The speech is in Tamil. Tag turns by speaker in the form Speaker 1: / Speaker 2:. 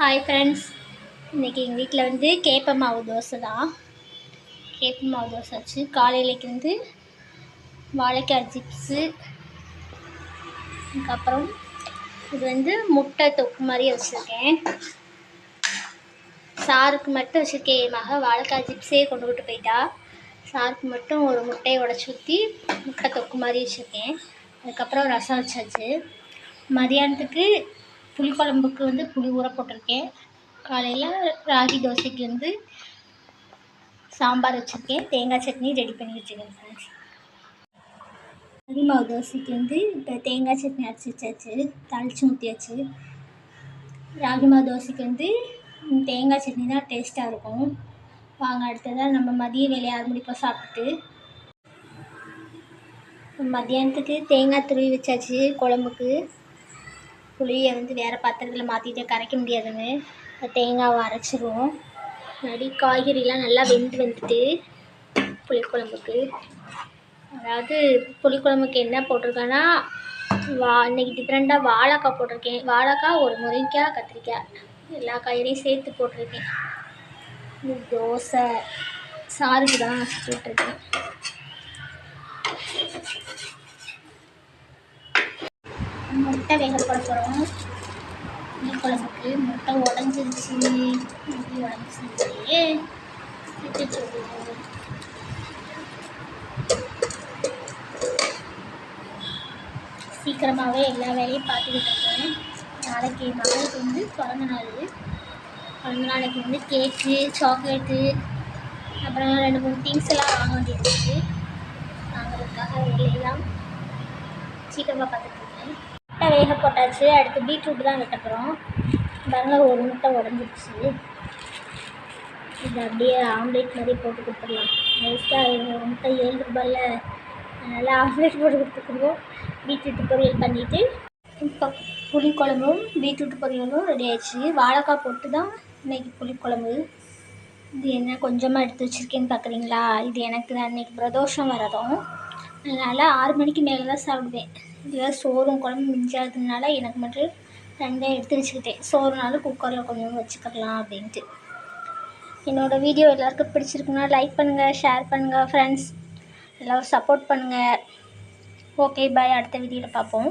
Speaker 1: ஹாய் ஃப்ரெண்ட்ஸ் இன்றைக்கி எங்கள் வீட்டில் வந்து கேப்ப மாவு தோசை தான். கேப்ப மாவு தோசை வச்சு காலையிலேக்கு வந்து வாழைக்காய் சிப்ஸு அதுக்கப்புறம் இது வந்து முட்டை தொக்கு மாதிரி வச்சுருக்கேன். சாருக்கு மட்டும் வச்சுருக்கேன். மக வாழைக்காய் சிப்ஸே கொண்டு விட்டு போயிட்டா. சாருக்கு மட்டும் ஒரு முட்டையை உடச்சி ஊற்றி முட்டை தொக்கு மாதிரி வச்சுருக்கேன். அதுக்கப்புறம் ரசம் வச்சாச்சு. மதியானத்துக்கு புளிக்குழம்புக்கு வந்து புளி ஊற போட்டிருக்கேன். காலையில் ராகி தோசைக்கு வந்து சாம்பார் வச்சுருக்கேன். தேங்காய் சட்னி ரெடி பண்ணி வச்சுருக்கேன் ஃப்ரெண்ட்ஸ் ராகி மாவு தோசைக்கு வந்து இப்போ தேங்காய் சட்னி அரைச்சி வச்சாச்சு. தாளித்து ஊற்றியாச்சு ராகி மாவு தோசைக்கு வந்து தேங்காய் சட்னி தான் டேஸ்ட்டாக இருக்கும். வாங்க அடுத்ததாக நம்ம மதிய வேலையை ஆறு மணிக்கு சாப்பிட்டு. மத்தியானத்துக்கு தேங்காய் துருவி வச்சாச்சு குழம்புக்கு. புளியை வந்து வேறு பாத்திரத்தில் மாற்றிட்டு கரைக்க முடியாதுன்னு தேங்காவை அரைச்சிருவோம். நடி காய்கறிலாம் நல்லா வெந்து வந்துட்டு புளிக்குழம்புக்கு. அதாவது புளிக்குழம்புக்கு என்ன போட்டிருக்கேன்னா வா இன்றைக்கி டிஃப்ரெண்ட்டாக வாழைக்காய் போட்டிருக்கேன். வாழைக்காய் ஒரு முருங்கைக்காய் கத்திரிக்காய். எல்லா காய்கறியும் சேர்த்து போட்டிருக்கேன். தோசை சாருக்கு தான் சுட்டுருக்கேன் முட்டை வேக போட போகிறோம் மீன் குழம்புக்கு முட்டை உடஞ்சிருச்சு. எப்படி உடஞ்சிருச்சு. சீக்கிரமாகவே எல்லா வேலையும் பார்த்துக்கிட்டு இருக்கேன். நாளைக்கு மகளுக்கு வந்து பிறந்த நாள். பிறந்த நாளைக்கு வந்து கேக்கு சாக்லேட்டு அப்புறம் ரெண்டு மூணு திங்ஸ் எல்லாம் வாங்க வேண்டியது வாங்குறதுக்காக வேலையெல்லாம் சீக்கிரமாக பார்த்துட்டு இருக்கேன். முட்டை வேக போட்டாச்சு. அடுத்து பீட்ரூட் தான் வெட்ட போகிறோம் பாருங்க ஒரு முட்டை உடஞ்சிருச்சு. இது அப்படியே ஆம்லேட் மாதிரி போட்டு கொடுத்துடலாம். வேஸ்ட்டாக ஒரு முட்டை ஏழு ரூபாயில் அதனால் ஆம்லேட் போட்டு கொடுத்துக்குருவோம் பீட்ரூட் பொரியல் பண்ணிவிட்டு இப்போ புளிக்குழம்பும் பீட்ரூட் பொரியலும் ரெடி ஆயிடுச்சு. வாழைக்காய் போட்டு தான் இன்றைக்கி புளிக்குழம்பு. இது என்ன கொஞ்சமாக எடுத்து வச்சுருக்கேன்னு பார்க்குறீங்களா இது எனக்கு தான். இன்றைக்கி பிரதோஷம் வரதும் அதனால் ஆறு மணிக்கு மேலே தான் சாப்பிடுவேன். இதில் சோறும் குழம்பு மிஞ்சாததுனால எனக்கு மட்டும் ரெண்டே எடுத்து வச்சுக்கிட்டேன். சோறுனாலும் குக்கரில் கொஞ்சம் வச்சுக்கலாம் அப்படின்ட்டு. என்னோடய வீடியோ எல்லாருக்கும் பிடிச்சிருக்குன்னா லைக் பண்ணுங்கள் ஷேர் பண்ணுங்கள் ஃப்ரெண்ட்ஸ் எல்லோரும் சப்போர்ட் பண்ணுங்கள் ஓகே பாய் அடுத்த வீடியோவில் பார்ப்போம்.